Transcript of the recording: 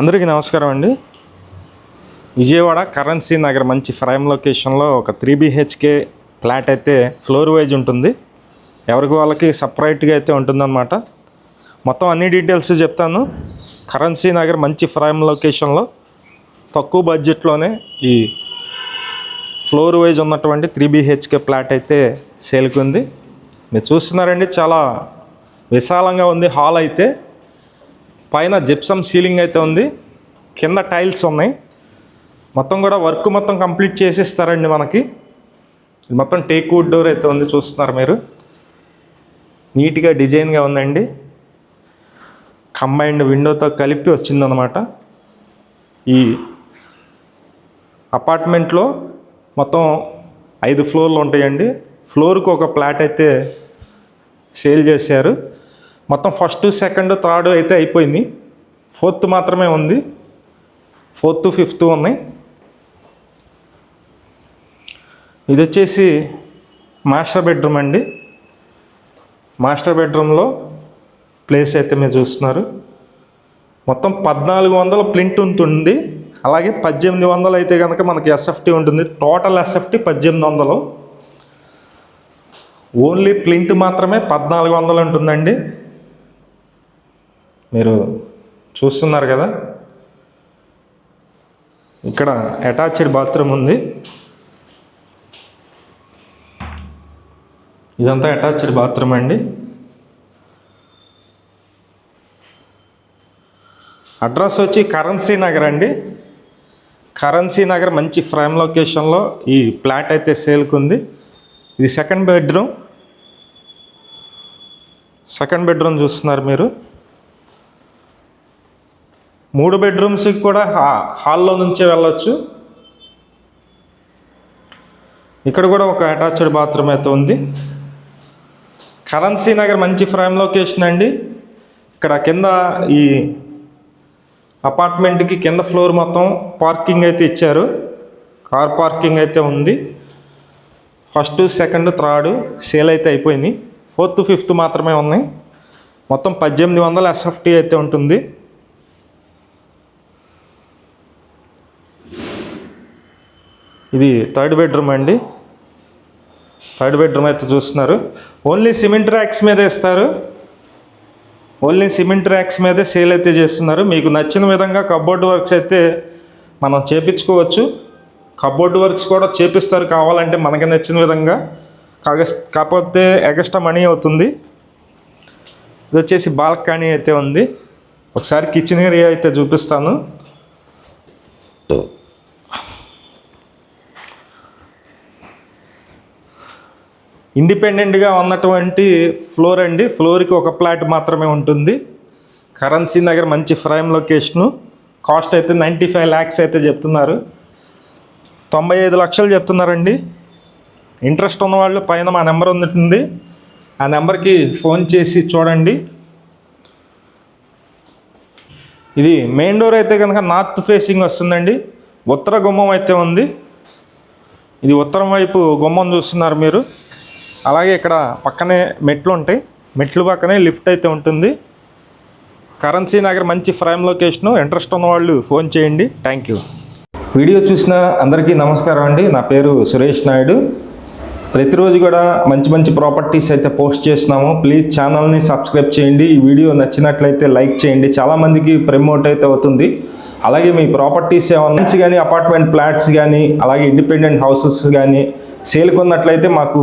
అందరికీ నమస్కారం అండి. విజయవాడ కరెన్సీ నగర్ మంచి ప్రైమ్ లొకేషన్లో ఒక త్రీ బీహెచ్కే ఫ్లాట్ అయితే ఫ్లోర్ వైజ్ ఉంటుంది. ఎవరికి వాళ్ళకి సపరేట్గా అయితే ఉంటుందన్నమాట. మొత్తం అన్ని డీటెయిల్స్ చెప్తాను. కరెన్సీ నగర్ మంచి ప్రైమ్ లొకేషన్లో తక్కువ బడ్జెట్లోనే ఈ ఫ్లోర్ వైజ్ ఉన్నటువంటి త్రీ బీహెచ్కే ఫ్లాట్ అయితే సేల్కి ఉంది. మీరు చూస్తున్నారండి చాలా విశాలంగా ఉంది హాల్ అయితే. పైన జిప్సమ్ సీలింగ్ అయితే ఉంది. కింద టైల్స్ ఉన్నాయి. మొత్తం కూడా వర్క్ మొత్తం కంప్లీట్ చేసేస్తారండి మనకి. మొత్తం టేక్ వుడ్ డోర్ అయితే ఉంది చూస్తున్నారు మీరు. నీట్గా డిజైన్గా ఉందండి. కంబైన్డ్ విండోతో కలిపి వచ్చిందనమాట ఈ అపార్ట్మెంట్లో మొత్తం ఐదు ఫ్లోర్లు ఉంటాయండి. ఫ్లోర్కి ఒక ఫ్లాట్ అయితే సేల్ చేశారు. మొత్తం ఫస్ట్ సెకండ్ థర్డ్ అయితే అయిపోయింది. ఫోర్త్ మాత్రమే ఉంది. ఫోర్త్ ఫిఫ్త్ ఉన్నాయి. ఇది వచ్చేసి మాస్టర్ బెడ్రూమ్ అండి. మాస్టర్ బెడ్రూమ్లో ప్లేస్ అయితే మీరు చూస్తున్నారు. మొత్తం పద్నాలుగు వందల ప్లింట్ ఉంటుంది. అలాగే పద్దెనిమిది వందలు అయితే కనుక మనకి ఎస్ఎఫ్టీ ఉంటుంది. టోటల్ ఎస్ఎఫ్టీ పద్దెనిమిది వందలు. ఓన్లీ ప్లింట్ మాత్రమే పద్నాలుగు వందలు ఉంటుందండి. మీరు చూస్తున్నారు కదా? ఇక్కడ అటాచ్డ్ బాత్రూమ్ ఉంది. ఇదంతా అటాచ్డ్ బాత్రూమ్ అండి. అడ్రస్ వచ్చి కరెన్సీ నగర్ అండి. కరెన్సీ నగర్ మంచి ప్రైమ్ లొకేషన్లో ఈ ఫ్లాట్ అయితే సేల్కి ఉంది ఇది సెకండ్ బెడ్రూమ్. సెకండ్ బెడ్రూమ్ చూస్తున్నారు మీరు. మూడు బెడ్రూమ్స్కి కూడా హా- హాల్లో నుంచే వెళ్ళొచ్చు. ఇక్కడ కూడా ఒక అటాచ్డ్ బాత్రూమ్ అయితే ఉంది. కరెన్సీ నగర్ మంచి ఫ్రేమ్ లొకేషన్ అండి. ఇక్కడ కింద ఈ అపార్ట్మెంట్కి కింద ఫ్లోర్ మొత్తం పార్కింగ్ అయితే ఇచ్చారు. కార్ పార్కింగ్ అయితే ఉంది. ఫస్ట్ సెకండ్ థర్డ్ సేల్ అయితే అయిపోయింది ఫోర్త్ ఫిఫ్త్ మాత్రమే ఉన్నాయి. మొత్తం పద్దెనిమిది వందల ఎస్ఎఫ్టీ అయితే ఉంటుంది. ఇది థర్డ్ బెడ్రూమ్ అండి. థర్డ్ బెడ్రూమ్ అయితే చూస్తున్నారు. ఓన్లీ సిమెంట్ ర్యాక్స్ మీద ఇస్తారు. ఓన్లీ సిమెంట్ ర్యాక్స్ మీదే సేల్ అయితే చేస్తున్నారు. మీకు నచ్చిన విధంగా కబోర్డ్ వర్క్స్ అయితే మనం చేపించుకోవచ్చు. కబోర్డ్ వర్క్స్ కూడా చేపిస్తారు కావాలంటే మనకి నచ్చిన విధంగా. కాగస్ కాకపోతే ఎక్స్ట్రా మనీ అవుతుంది. ఇది వచ్చేసి బాల్కనీ అయితే ఉంది. ఒకసారి కిచెన్ ఏరియా అయితే చూపిస్తాను. ఇండిపెండెంట్గా ఉన్నటువంటి ఫ్లోర్ అండి. ఫ్లోర్కి ఒక ఫ్లాట్ మాత్రమే ఉంటుంది. కరెన్సీ నగర్ మంచి ప్రైమ్ లొకేషను. కాస్ట్ అయితే నైంటీ ఫైవ్ ల్యాక్స్ అయితే చెప్తున్నారు. తొంభై ఐదు లక్షలు చెప్తున్నారండి. ఇంట్రెస్ట్ ఉన్నవాళ్ళు పైన మా నెంబర్ ఉంటుంది ఆ నెంబర్కి ఫోన్ చేసి చూడండి. ఇది మెయిన్ డోర్ అయితే కనుక నార్త్ ఫేసింగ్ వస్తుందండి. ఉత్తర గుమ్మం అయితే ఉంది. ఇది ఉత్తరం వైపు గుమ్మం చూస్తున్నారు మీరు. అలాగే ఇక్కడ పక్కనే మెట్లు ఉంటాయి. మెట్లు పక్కనే లిఫ్ట్ అయితే ఉంటుంది. కరెన్సీ నగర్ మంచి ప్రైమ్ లొకేషను. ఇంట్రెస్ట్ ఉన్న వాళ్ళు ఫోన్ చేయండి. Thank you. వీడియో చూసిన అందరికీ నమస్కారం అండి. నా పేరు సురేష్ నాయుడు. ప్రతిరోజు కూడా మంచి మంచి ప్రాపర్టీస్ అయితే పోస్ట్ చేస్తున్నాము. ప్లీజ్ ఛానల్ని సబ్స్క్రైబ్ చేయండి. ఈ వీడియో నచ్చినట్లయితే లైక్ చేయండి. చాలామందికి ప్రమోట్ అయితే అవుతుంది. అలాగే మీ ప్రాపర్టీస్ ఏమన్నా కానీ అపార్ట్మెంట్ ఫ్లాట్స్ కానీ అలాగే ఇండిపెండెంట్ హౌసెస్ కానీ సేల్కి ఉన్నట్లయితే మాకు